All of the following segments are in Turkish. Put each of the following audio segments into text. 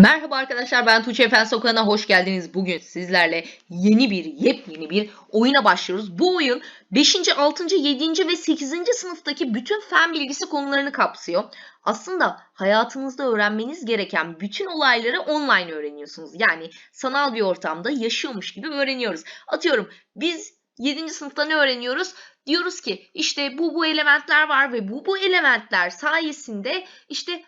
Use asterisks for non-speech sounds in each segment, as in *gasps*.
Merhaba arkadaşlar ben Tuğçe Fen Sokağı'na hoş geldiniz. Bugün sizlerle yeni bir yepyeni bir oyuna başlıyoruz. Bu oyun 5. 6. 7. ve 8. sınıftaki bütün fen bilgisi konularını kapsıyor. Aslında hayatınızda öğrenmeniz gereken bütün olayları online öğreniyorsunuz. Yani sanal bir ortamda yaşıyormuş gibi öğreniyoruz. Atıyorum biz 7. sınıfta ne öğreniyoruz? Diyoruz ki işte bu bu elementler var ve bu bu elementler sayesinde işte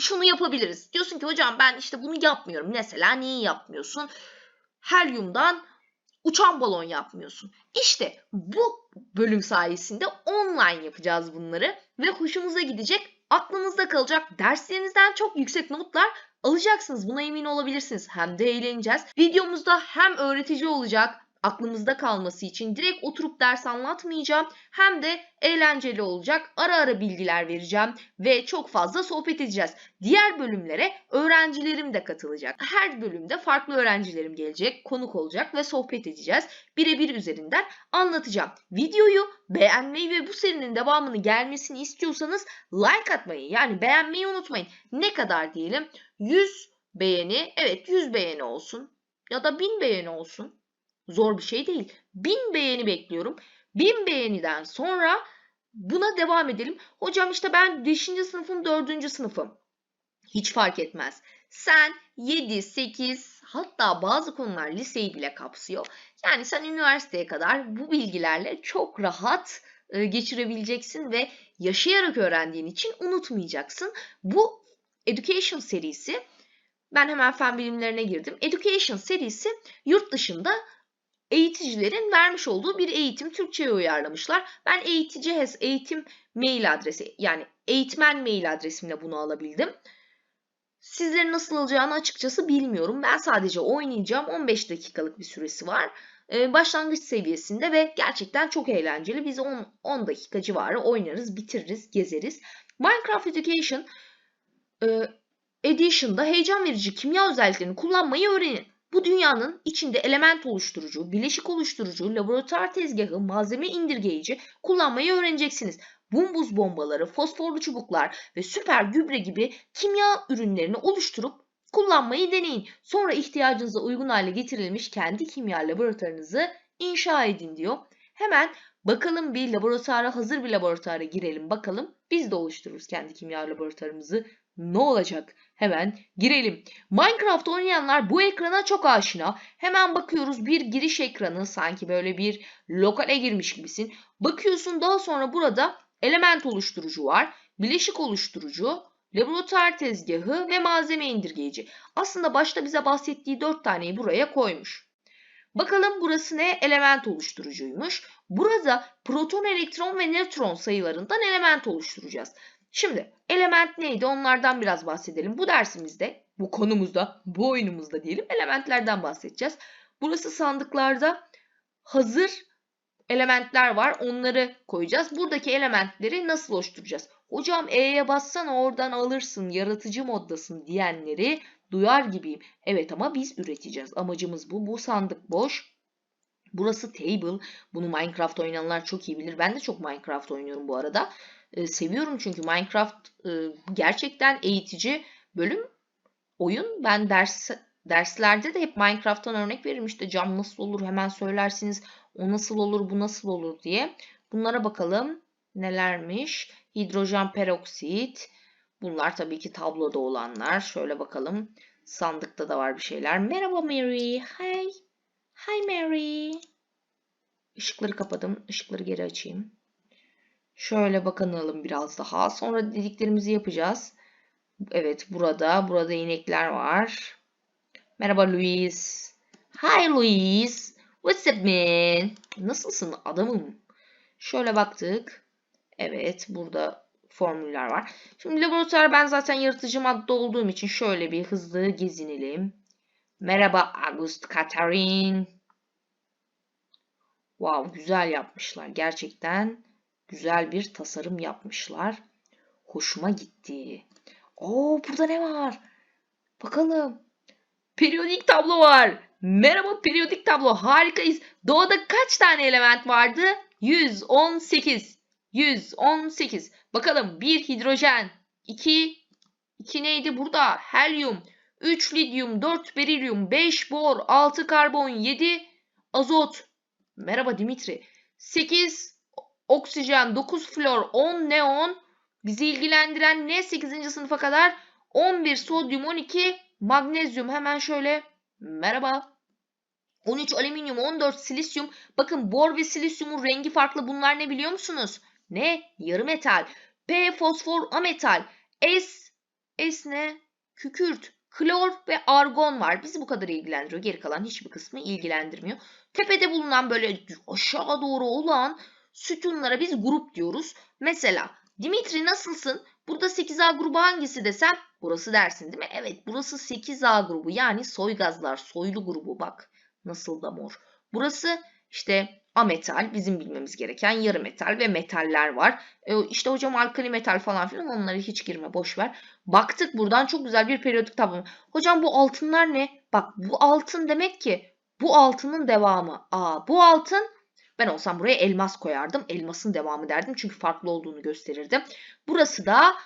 şunu yapabiliriz. Diyorsun ki hocam ben işte bunu yapmıyorum. Mesela niye yapmıyorsun? Helyumdan uçan balon yapmıyorsun. İşte bu bölüm sayesinde online yapacağız bunları ve hoşumuza gidecek, aklınızda kalacak, derslerinizden çok yüksek notlar alacaksınız. Buna emin olabilirsiniz. Hem de eğleneceğiz. Videomuzda hem öğretici olacak, aklımızda kalması için direkt oturup ders anlatmayacağım. Hem de eğlenceli olacak. Ara ara bilgiler vereceğim ve çok fazla sohbet edeceğiz. Diğer bölümlere öğrencilerim de katılacak. Her bölümde farklı öğrencilerim gelecek, konuk olacak ve sohbet edeceğiz. Birebir üzerinden anlatacağım. Videoyu beğenmeyi ve bu serinin devamını gelmesini istiyorsanız like atmayı yani beğenmeyi unutmayın. Ne kadar diyelim? 100 beğeni, evet 100 beğeni olsun ya da 1000 beğeni olsun. Zor bir şey değil. 1000 beğeni bekliyorum. 1000 beğeniden sonra buna devam edelim. Hocam işte ben 5. sınıfım 4. sınıfım. Hiç fark etmez. Sen 7, 8 hatta bazı konular liseyi bile kapsıyor. Yani sen üniversiteye kadar bu bilgilerle çok rahat e, geçirebileceksin ve yaşayarak öğrendiğin için unutmayacaksın. Bu Education serisi ben hemen fen bilimlerine girdim. Education serisi yurt dışında eğiticilerin vermiş olduğu bir eğitim Türkçe'ye uyarlamışlar. Ben eğitici hes eğitim mail adresi yani eğitmen mail adresimle bunu alabildim. Sizlerin nasıl alacağını açıkçası bilmiyorum. Ben sadece oynayacağım. 15 dakikalık bir süresi var. Ee, başlangıç seviyesinde ve gerçekten çok eğlenceli. Biz 10, 10 dakika civarı oynarız, bitiririz, gezeriz. Minecraft Education e, Edition'da heyecan verici kimya özelliklerini kullanmayı öğrenin. Bu dünyanın içinde element oluşturucu, bileşik oluşturucu, laboratuvar tezgahı, malzeme indirgeyici kullanmayı öğreneceksiniz. Bumbuz bombaları, fosforlu çubuklar ve süper gübre gibi kimya ürünlerini oluşturup kullanmayı deneyin. Sonra ihtiyacınıza uygun hale getirilmiş kendi kimya laboratuvarınızı inşa edin diyor. Hemen bakalım bir laboratuvara, hazır bir laboratuvara girelim bakalım. Biz de oluştururuz kendi kimya laboratuvarımızı. Ne olacak? Hemen girelim. Minecraft oynayanlar bu ekrana çok aşina. Hemen bakıyoruz bir giriş ekranı sanki böyle bir lokale girmiş gibisin. Bakıyorsun daha sonra burada element oluşturucu var. Bileşik oluşturucu, laboratuvar tezgahı ve malzeme indirgeyici. Aslında başta bize bahsettiği 4 taneyi buraya koymuş. Bakalım burası ne? Element oluşturucuymuş. Burada proton, elektron ve nötron sayılarından element oluşturacağız. Şimdi element neydi onlardan biraz bahsedelim. Bu dersimizde, bu konumuzda, bu oyunumuzda diyelim elementlerden bahsedeceğiz. Burası sandıklarda hazır elementler var. Onları koyacağız. Buradaki elementleri nasıl oluşturacağız? Hocam E'ye bassana oradan alırsın, yaratıcı moddasın diyenleri duyar gibiyim. Evet ama biz üreteceğiz. Amacımız bu. Bu sandık boş. Burası table. Bunu Minecraft oynayanlar çok iyi bilir. Ben de çok Minecraft oynuyorum bu arada. Ee, seviyorum çünkü Minecraft e, gerçekten eğitici bölüm oyun. Ben ders derslerde de hep Minecraft'tan örnek veririm. İşte cam nasıl olur hemen söylersiniz. O nasıl olur bu nasıl olur diye. Bunlara bakalım nelermiş. Hidrojen peroksit. Bunlar tabii ki tabloda olanlar. Şöyle bakalım. Sandıkta da var bir şeyler. Merhaba Mary. Hi. Hi Mary. Işıkları kapadım. Işıkları geri açayım. Şöyle bakalım biraz daha. Sonra dediklerimizi yapacağız. Evet burada. Burada inekler var. Merhaba Louise. Hi Louise. What's up man? Nasılsın adamım? Şöyle baktık. Evet burada formüller var. Şimdi laboratuvar ben zaten yaratıcı madde olduğum için şöyle bir hızlı gezinelim. Merhaba August Katarin. Wow güzel yapmışlar gerçekten güzel bir tasarım yapmışlar. Hoşuma gitti. Oo burada ne var? Bakalım. Periyodik tablo var. Merhaba periyodik tablo. Harikayız. Doğada kaç tane element vardı? 118. 118. Bakalım 1 hidrojen. 2 2 neydi burada? Helyum. 3 lityum, 4 berilyum, 5 bor, 6 karbon, 7 azot. Merhaba Dimitri. 8 oksijen, 9 flor, 10 neon. Bizi ilgilendiren ne 8. sınıfa kadar? 11 sodyum, 12 magnezyum. Hemen şöyle merhaba. 13 alüminyum, 14 silisyum. Bakın bor ve silisyumun rengi farklı. Bunlar ne biliyor musunuz? Ne? Yarı metal. P fosfor ametal. S S ne? Kükürt, klor ve argon var. Bizi bu kadar ilgilendiriyor. Geri kalan hiçbir kısmı ilgilendirmiyor. Tepede bulunan böyle aşağı doğru olan sütunlara biz grup diyoruz. Mesela Dimitri nasılsın? Burada 8A grubu hangisi desem burası dersin değil mi? Evet burası 8A grubu yani soy gazlar soylu grubu bak nasıl da mor. Burası işte ametal bizim bilmemiz gereken yarı metal ve metaller var. E, işte hocam alkali metal falan filan onlara hiç girme boş ver. Baktık buradan çok güzel bir periyodik tablo. Hocam bu altınlar ne? Bak bu altın demek ki bu altının devamı. Aa bu altın ben olsam buraya elmas koyardım. Elmasın devamı derdim çünkü farklı olduğunu gösterirdim. Burası da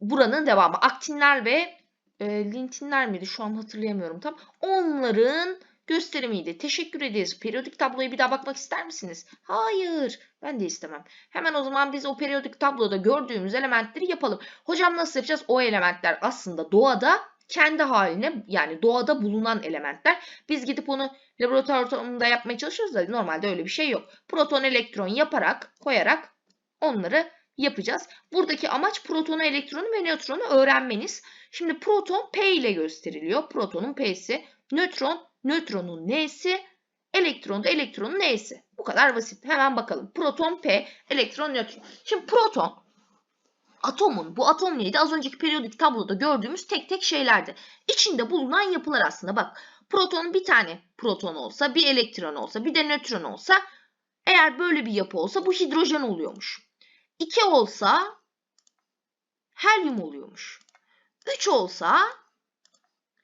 buranın devamı. Aktinler ve e, lintinler miydi? Şu an hatırlayamıyorum tam. Onların gösterimiydi. Teşekkür ederiz. Periyodik tabloya bir daha bakmak ister misiniz? Hayır. Ben de istemem. Hemen o zaman biz o periyodik tabloda gördüğümüz elementleri yapalım. Hocam nasıl yapacağız? O elementler aslında doğada kendi haline yani doğada bulunan elementler. Biz gidip onu laboratuvar ortamında yapmaya çalışıyoruz da normalde öyle bir şey yok. Proton elektron yaparak koyarak onları yapacağız. Buradaki amaç protonu, elektronu ve nötronu öğrenmeniz. Şimdi proton P ile gösteriliyor. Protonun P'si. Nötron, nötronun N'si. Elektron da elektronun N'si. Bu kadar basit. Hemen bakalım. Proton P, elektron, nötron. Şimdi proton atomun, bu atom neydi? Az önceki periyodik tabloda gördüğümüz tek tek şeylerdi. İçinde bulunan yapılar aslında bak. Protonun bir tane proton olsa, bir elektron olsa, bir de nötron olsa eğer böyle bir yapı olsa bu hidrojen oluyormuş. 2 olsa helyum oluyormuş. 3 olsa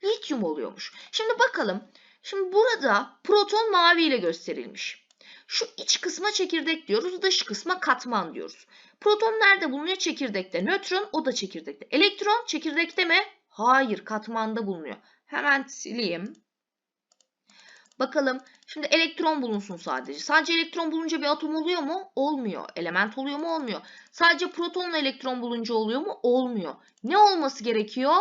lityum oluyormuş. Şimdi bakalım. Şimdi burada proton mavi ile gösterilmiş. Şu iç kısma çekirdek diyoruz, dış kısma katman diyoruz. Proton nerede bulunuyor? Çekirdekte. Nötron o da çekirdekte. Elektron çekirdekte mi? Hayır, katmanda bulunuyor. Hemen sileyim. Bakalım. Şimdi elektron bulunsun sadece. Sadece elektron bulunca bir atom oluyor mu? Olmuyor. Element oluyor mu? Olmuyor. Sadece protonla elektron bulunca oluyor mu? Olmuyor. Ne olması gerekiyor?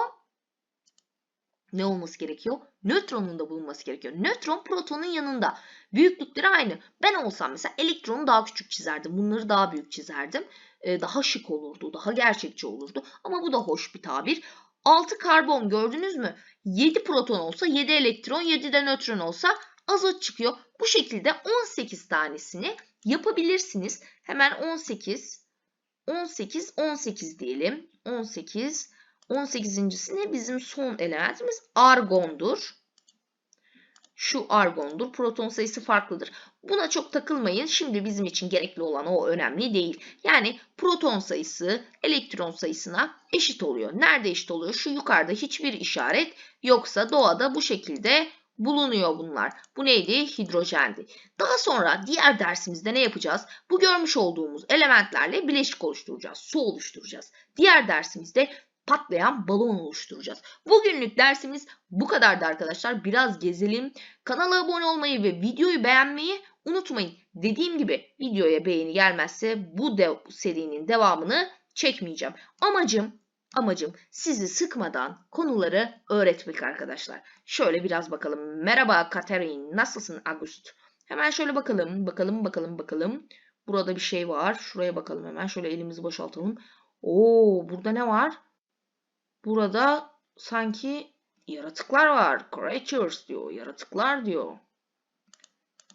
Ne olması gerekiyor? Nötronun da bulunması gerekiyor. Nötron protonun yanında. Büyüklükleri aynı. Ben olsam mesela elektronu daha küçük çizerdim. Bunları daha büyük çizerdim. Ee, daha şık olurdu. Daha gerçekçi olurdu. Ama bu da hoş bir tabir. 6 karbon gördünüz mü? 7 proton olsa 7 elektron 7 de nötron olsa azot çıkıyor. Bu şekilde 18 tanesini yapabilirsiniz. Hemen 18 18 18 diyelim. 18 18. ne? Bizim son elementimiz argondur. Şu argondur. Proton sayısı farklıdır. Buna çok takılmayın. Şimdi bizim için gerekli olan o önemli değil. Yani proton sayısı elektron sayısına eşit oluyor. Nerede eşit oluyor? Şu yukarıda hiçbir işaret yoksa doğada bu şekilde bulunuyor bunlar. Bu neydi? Hidrojendi. Daha sonra diğer dersimizde ne yapacağız? Bu görmüş olduğumuz elementlerle bileşik oluşturacağız. Su oluşturacağız. Diğer dersimizde patlayan balon oluşturacağız. Bugünlük dersimiz bu kadardı arkadaşlar. Biraz gezelim. Kanala abone olmayı ve videoyu beğenmeyi unutmayın. Dediğim gibi videoya beğeni gelmezse bu de serinin devamını çekmeyeceğim. Amacım Amacım sizi sıkmadan konuları öğretmek arkadaşlar. Şöyle biraz bakalım. Merhaba Katerin, nasılsın Agust? Hemen şöyle bakalım, bakalım, bakalım, bakalım. Burada bir şey var. Şuraya bakalım hemen. Şöyle elimizi boşaltalım. Oo, burada ne var? Burada sanki yaratıklar var. Creatures diyor. Yaratıklar diyor.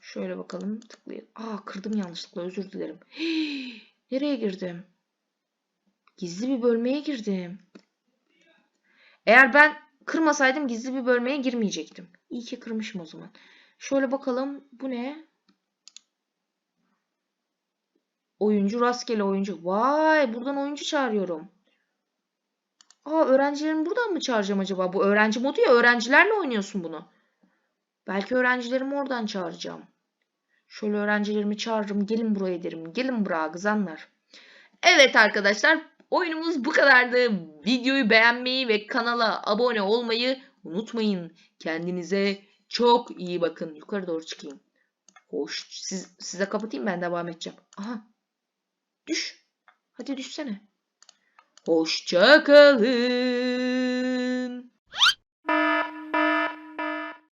Şöyle bakalım. Tıklayalım. Aa kırdım yanlışlıkla özür dilerim. Hii, *gasps* nereye girdim? Gizli bir bölmeye girdim. Eğer ben kırmasaydım gizli bir bölmeye girmeyecektim. İyi ki kırmışım o zaman. Şöyle bakalım. Bu ne? Oyuncu rastgele oyuncu. Vay buradan oyuncu çağırıyorum. Aa öğrencilerimi buradan mı çağıracağım acaba? Bu öğrenci modu ya öğrencilerle oynuyorsun bunu. Belki öğrencilerimi oradan çağıracağım. Şöyle öğrencilerimi çağırırım. Gelin buraya derim. Gelin buraya kızanlar. Evet arkadaşlar oyunumuz bu kadardı. Videoyu beğenmeyi ve kanala abone olmayı unutmayın. Kendinize çok iyi bakın. Yukarı doğru çıkayım. Hoş. Siz, size kapatayım ben devam edeceğim. Aha. Düş. Hadi düşsene. Hoşça kalın.